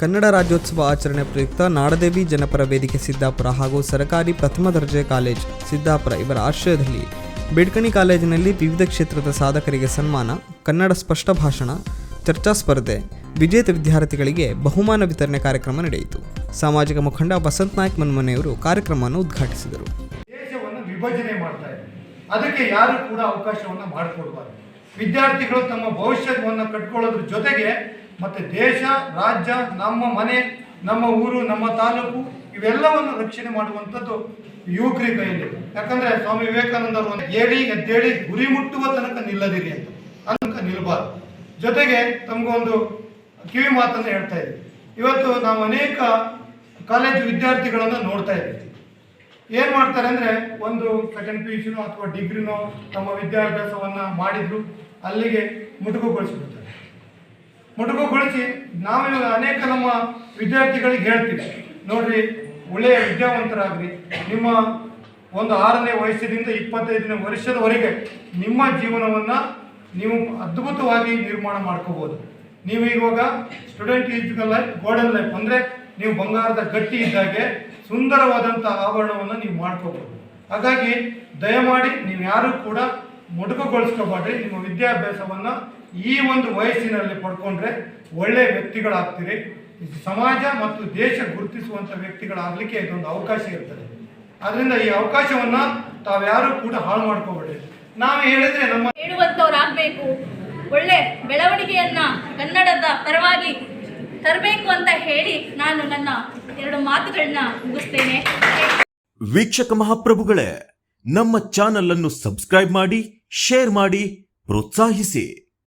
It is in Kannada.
ಕನ್ನಡ ರಾಜ್ಯೋತ್ಸವ ಆಚರಣೆ ಪ್ರಯುಕ್ತ ನಾಡದೇವಿ ಜನಪರ ವೇದಿಕೆ ಸಿದ್ದಾಪುರ ಹಾಗೂ ಸರಕಾರಿ ಪ್ರಥಮ ದರ್ಜೆ ಕಾಲೇಜ್ ಸಿದ್ದಾಪುರ ಇವರ ಆಶ್ರಯದಲ್ಲಿ ಬಿಡ್ಕಣಿ ಕಾಲೇಜಿನಲ್ಲಿ ವಿವಿಧ ಕ್ಷೇತ್ರದ ಸಾಧಕರಿಗೆ ಸನ್ಮಾನ, ಕನ್ನಡ ಸ್ಪಷ್ಟ ಭಾಷಣ, ಚರ್ಚಾ ಸ್ಪರ್ಧೆ, ವಿಜೇತ ವಿದ್ಯಾರ್ಥಿಗಳಿಗೆ ಬಹುಮಾನ ವಿತರಣೆ ಕಾರ್ಯಕ್ರಮ ನಡೆಯಿತು. ಸಾಮಾಜಿಕ ಮುಖಂಡ ವಸಂತ್ ನಾಯ್ಕ್ ಮನ್ಮನೆಯವರು ಕಾರ್ಯಕ್ರಮವನ್ನು ಉದ್ಘಾಟಿಸಿದರು. ದೇಶವನ್ನು ವಿಭಜನೆ ಮಾಡ್ತಾ ಅದಕ್ಕೆ ಯಾರು ಕೂಡ ಅವಕಾಶವನ್ನು ಮಾಡಿಕೊಡ್ಬಾರ್ದು. ವಿದ್ಯಾರ್ಥಿಗಳು ತಮ್ಮ ಭವಿಷ್ಯವನ್ನು ಕಟ್ಕೊಳ್ಳೋದ್ರ ಜೊತೆಗೆ ಮತ್ತೆ ದೇಶ, ರಾಜ್ಯ, ನಮ್ಮ ಮನೆ, ನಮ್ಮ ಊರು, ನಮ್ಮ ತಾಲೂಕು ಇವೆಲ್ಲವನ್ನು ರಕ್ಷಣೆ ಮಾಡುವಂಥದ್ದು ಯುವಕರ ಕೈಯಲ್ಲಿ. ಯಾಕಂದರೆ ಸ್ವಾಮಿ ವಿವೇಕಾನಂದರು ಹೇಳಿ ಎದ್ದೇಳಿ ಗುರಿ ಮುಟ್ಟುವ ತನಕ ನಿಲ್ಲದಿರಿ ಅಂತ. ತನಕ ನಿಲ್ಲಬಾರ್ದು ಜೊತೆಗೆ ತಮಗೊಂದು ಕಿವಿ ಮಾತನ್ನು ಹೇಳ್ತಾ ಇದ್ದೀವಿ ಇವತ್ತು ನಾವು ಅನೇಕ ಕಾಲೇಜು ವಿದ್ಯಾರ್ಥಿಗಳನ್ನು ನೋಡ್ತಾ ಇದ್ದೀವಿ ಏನು ಮಾಡ್ತಾರೆ ಅಂದ್ರೆ ಒಂದು ಸೆಕೆಂಡ್ ಪಿ ಯು ಅಥವಾ ಡಿಗ್ರಿನೋ ತಮ್ಮ ವಿದ್ಯಾಭ್ಯಾಸವನ್ನ ಮಾಡಿದ್ರು. ಅಲ್ಲಿಗೆ ಮುಟುಕುಗೊಳಿಸಿಬಿಡ್ತಾರೆ ಮುಟುಕುಗೊಳಿಸಿ ನಾವು ಅನೇಕ ನಮ್ಮ ವಿದ್ಯಾರ್ಥಿಗಳಿಗೆ ಹೇಳ್ತೀವಿ. ನೋಡ್ರಿ, ಒಳ್ಳೆಯ ವಿದ್ಯಾವಂತರಾಗ್ರಿ. ನಿಮ್ಮ ಒಂದು ಆರನೇ ವಯಸ್ಸಿನಿಂದ ಇಪ್ಪತ್ತೈದನೇ ವರ್ಷದವರೆಗೆ ನಿಮ್ಮ ಜೀವನವನ್ನ ನೀವು ಅದ್ಭುತವಾಗಿ ನಿರ್ಮಾಣ ಮಾಡ್ಕೋಬೋದು. ನೀವು ಇವಾಗ ಸ್ಟೂಡೆಂಟ್ ಲೈಫ್ ಗೋಲ್ಡನ್ ಲೈಫ್ ಅಂದ್ರೆ ನೀವು ಬಂಗಾರದ ಗಟ್ಟಿ ಇದ್ದಾಗೆ ಸುಂದರವಾದಂಥ ಆವರಣವನ್ನು ನೀವು ಮಾಡ್ಕೋಬೋದು. ಹಾಗಾಗಿ ದಯಮಾಡಿ ನೀವು ಯಾರು ಕೂಡ ಮೊಟಕುಗೊಳಿಸ್ಕೋಬೇಡ್ರಿ ನಿಮ್ಮ ವಿದ್ಯಾಭ್ಯಾಸವನ್ನು ಈ ಒಂದು ವಯಸ್ಸಿನಲ್ಲಿ ಪಡ್ಕೊಂಡ್ರೆ ಒಳ್ಳೆ ವ್ಯಕ್ತಿಗಳಾಗ್ತೀರಿ. ಸಮಾಜ ಮತ್ತು ದೇಶ ಗುರುತಿಸುವಂಥ ವ್ಯಕ್ತಿಗಳಾಗಲಿಕ್ಕೆ ಇದೊಂದು ಅವಕಾಶ ಇರ್ತದೆ. ಅದರಿಂದ ಈ ಅವಕಾಶವನ್ನು ತಾವ್ಯಾರು ಕೂಡ ಹಾಳು ಮಾಡ್ಕೋಬೇಡ್ರಿ. ನಾವು ಹೇಳಿದ್ರೆ ನಮ್ಮ ಹೇಳುವಂಥವ್ರಾಗಬೇಕು ಒಳ್ಳೆ ಬೆಳವಣಿಗೆಯನ್ನ ಕನ್ನಡದ ಪರವಾಗಿ ತರಬೇಕು ಅಂತ ಹೇಳಿ ನಾನು ನನ್ನ ಎರಡು ಮಾತುಗಳನ್ನ ಮುಗಿಸ್ತೇನೆ. ವೀಕ್ಷಕ ಮಹಾಪ್ರಭುಗಳೇ ನಮ್ಮ ಚಾನಲ್ ಅನ್ನು ಸಬ್ಸ್ಕ್ರೈಬ್ ಮಾಡಿ ಶೇರ್ ಮಾಡಿ ಪ್ರೋತ್ಸಾಹಿಸಿ.